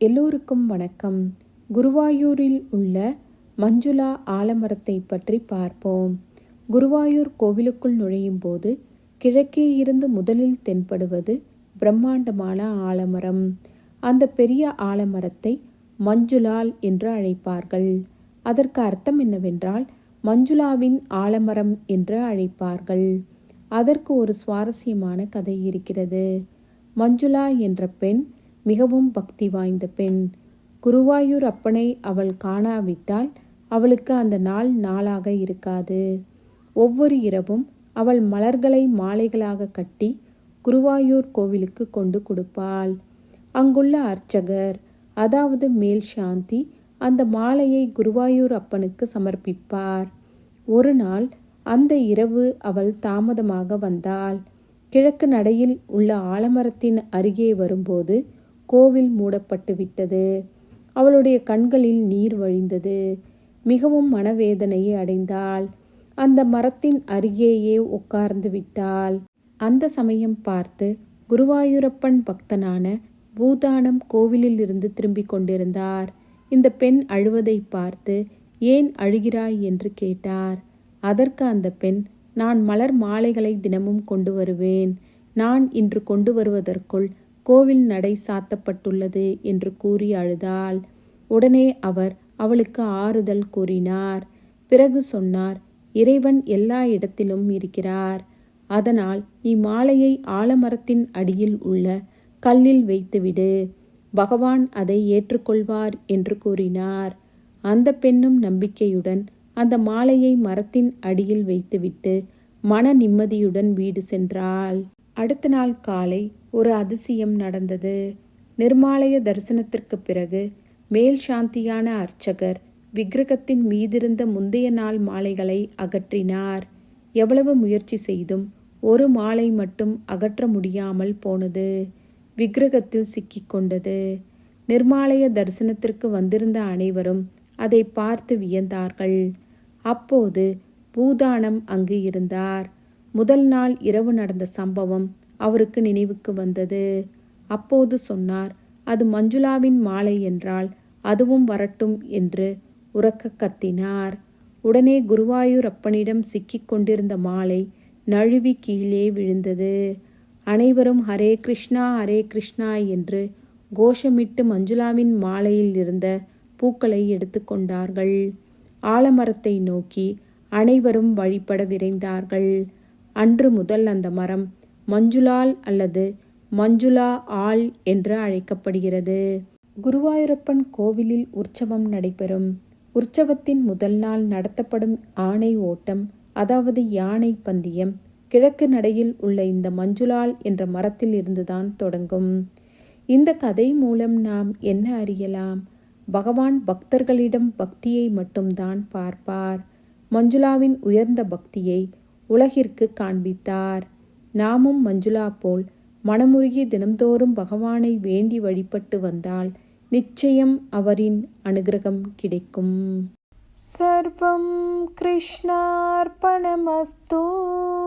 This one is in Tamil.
எல்லோருக்கும் வணக்கம். குருவாயூரில் உள்ள மஞ்சுளா ஆலமரத்தை பற்றி பார்ப்போம். குருவாயூர் கோவிலுக்குள் நுழையும் போது கிழக்கே இருந்து முதலில் தென்படுவது பிரம்மாண்டமான ஆலமரம். அந்த பெரிய ஆலமரத்தை மஞ்சுளால் என்று அழைப்பார்கள். அதற்கு அர்த்தம் என்னவென்றால் மஞ்சுளாவின் ஆலமரம் என்று அழைப்பார்கள். அதற்கு ஒரு சுவாரஸ்யமான கதை இருக்கிறது. மஞ்சுளா என்ற பெண் மிகவும் பக்தி வாய்ந்த பெண். குருவாயூர் அப்பனை அவள் காணாவிட்டால் அவளுக்கு அந்த நாள் நாளாக இருக்காது. ஒவ்வொரு இரவும் அவள் மலர்களை மாலைகளாக கட்டி குருவாயூர் கோவிலுக்கு கொண்டு கொடுப்பாள். அங்குள்ள அர்ச்சகர் அதாவது மேல் சாந்தி அந்த மாலையை குருவாயூர் அப்பனுக்கு சமர்ப்பிப்பார். ஒரு நாள் அந்த இரவு அவள் தாமதமாக வந்தாள். கிழக்கு நடையில் உள்ள ஆலமரத்தின் அருகே வரும்போது கோவில் மூடப்பட்டு விட்டது. அவளுடைய கண்களில் நீர் வழிந்தது. மிகவும் மனவேதனையை அடைந்தாள். அந்த மரத்தின் அருகேயே உட்கார்ந்து விட்டாள். அந்த சமயம் பார்த்து குருவாயூரப்பன் பக்தனான பூதானம் கோவிலில் இருந்து திரும்பிக் கொண்டிருந்தார். இந்த பெண் அழுவதை பார்த்து ஏன் அழுகிறாய் என்று கேட்டார். அதற்கு அந்த பெண் நான் மலர் மாலைகளை தினமும் கொண்டு வருவேன். நான் இன்று கொண்டு வருவதற்குள் கோவில் நடை சாத்தப்பட்டுள்ளது என்று கூறி அழுதாள். உடனே அவர் அவளுக்கு ஆறுதல் கூறினார். பிறகு சொன்னார் இறைவன் எல்லா இடத்திலும் இருக்கிறார். அதனால் நீ மாலையை ஆலமரத்தின் அடியில் உள்ள கல்லில் வைத்துவிடு. பகவான் அதை ஏற்றுக்கொள்வார் என்று கூறினார். அந்த பெண்ணும் நம்பிக்கையுடன் அந்த மாலையை மரத்தின் அடியில் வைத்துவிட்டு மன நிம்மதியுடன் வீடு சென்றாள். அடுத்த நாள் காலை ஒரு அதிசயம் நடந்தது. நிர்மாலய தரிசனத்திற்கு பிறகு மேல் சாந்தியான அர்ச்சகர் விக்கிரகத்தின் மீதிருந்த முந்தைய நாள் மாலைகளை அகற்றினார். எவ்வளவு முயற்சி செய்தும் ஒரு மாலை மட்டும் அகற்ற முடியாமல் போனது. விக்கிரகத்தில் சிக்கிக்கொண்டது நிர்மாலய தரிசனத்திற்கு வந்திருந்த அனைவரும் அதை பார்த்து வியந்தார்கள். அப்போது பூதானம் அங்கு இருந்தார். முதல் நாள் இரவு நடந்த சம்பவம் அவருக்கு நினைவுக்கு வந்தது. அப்போது சொன்னார் அது மஞ்சுளாவின் மாலை என்றால் அதுவும் வரட்டும் என்று உறக்க கத்தினார். உடனே குருவாயூர் அப்பனிடம் சிக்கிக் கொண்டிருந்த மாலை நழுவி கீழே விழுந்தது. அனைவரும் ஹரே கிருஷ்ணா ஹரே கிருஷ்ணா என்று கோஷமிட்டு மஞ்சுளாவின் மாலையில் இருந்த பூக்களை எடுத்துக்கொண்டார்கள் ஆலமரத்தை நோக்கி அனைவரும் வழிபட விரைந்தார்கள். அன்று முதல் அந்த மரம் மஞ்சுளால் அல்லது மஞ்சுளா ஆள் என்று அழைக்கப்படுகிறது. குருவாயூரப்பன் கோவிலில் உற்சவம் நடைபெறும். உற்சவத்தின் முதல் நாள் நடத்தப்படும் ஆணை ஓட்டம் அதாவது யானை பந்தயம் கிழக்கு நடையில் உள்ள இந்த மஞ்சுளால் என்ற மரத்தில் இருந்துதான் தொடங்கும். இந்த கதை மூலம் நாம் என்ன அறியலாம்? பகவான் பக்தர்களிடம் பக்தியை மட்டும்தான் பார்ப்பார். மஞ்சுளாவின் உயர்ந்த பக்தியை உலகிற்கு காண்பித்தார். நாமும் மஞ்சுளா போல் மனமுருகி தினம்தோறும் பகவானை வேண்டி வழிபட்டு வந்தால் நிச்சயம் அவரின் அனுகிரகம் கிடைக்கும். சர்வம் கிருஷ்ணார்பணமஸ்தூ.